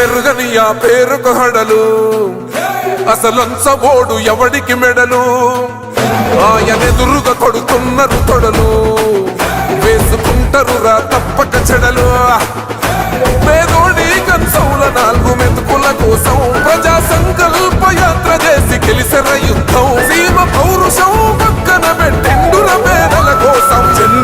మెరుగని ఆ పేరుకు హడలు. అసలంచబోడు ఎవడికి మెడలు? ఆయనెదురుగా కొడుతున్నారు తొడలు. వేసుకుంటారు రా తప్పక చెడలు. పేదోడి కన్సౌల నాలుగు మెతుకుల కోసం